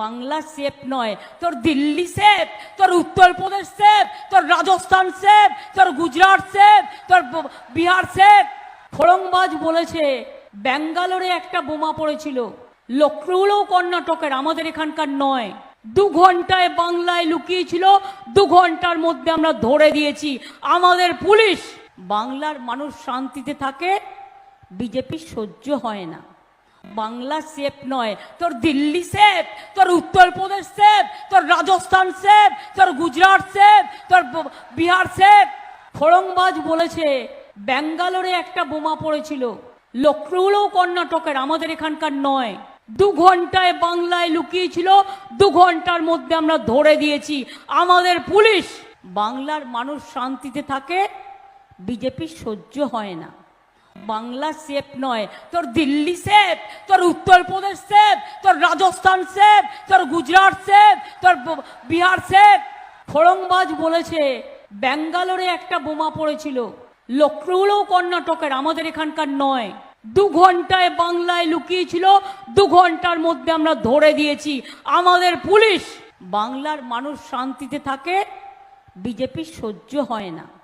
Bangla safe নয়। তোর Delhi safe, তোর উত্তরপ্রদেশ সেফ, তোর রাজস্থান সেফ, তোর গুজরাট সেফ, তোর বিহার সেফ। খড়ংবাজ বলেছে, ব্যাঙ্গালোরে একটা বোমা পড়েছিল। লক্ষ্ণৌও কর্ণাটকের, আমাদের এখানকার নয়। দু ঘন্টায় বাংলায় লুকিয়েছিল, দু ঘণ্টার মধ্যে আমরা ধরে দিয়েছি। আমাদের পুলিশ, বাংলার মানুষ শান্তিতে থাকে, বিজেপি সহ্য হয় না। বাংলা সেফ নয়। তোর দিল্লি সেফ, তোর উত্তরপ্রদেশ সেফ, তোর রাজস্থান সেফ, তোর গুজরাট সেফ, তোর বিহার সেফ। খড়ংবাজ বলেছে, ব্যাঙ্গালোরে একটা বোমা পড়েছিল। লক্ষ্ণৌও কর্ণাটকের, আমাদের এখানকার নয়। দু ঘন্টায় বাংলায় লুকিয়েছিল, দু ঘণ্টার মধ্যে আমরা ধরে দিয়েছি। আমাদের পুলিশ, বাংলার মানুষ শান্তিতে থাকে, বিজেপি সহ্য হয় না। বাংলা সেফ নয়। তোর দিল্লি সেফ, তোর উত্তরপ্রদেশ সেফ, তোর রাজস্থান সেফ, তোর গুজরাট সেফ, তোর বিহার সেফ। খড়ংবাজ বলেছে, ব্যাঙ্গালোরে একটা বোমা পড়েছিল। লক্ষ্ণৌও কর্ণাটকের, আমাদের এখানকার নয়। দু ঘন্টায় বাংলায় লুকিয়েছিল, দু ঘণ্টার মধ্যে আমরা ধরে দিয়েছি। আমাদের পুলিশ, বাংলার মানুষ শান্তিতে থাকে, বিজেপি সহ্য হয় না।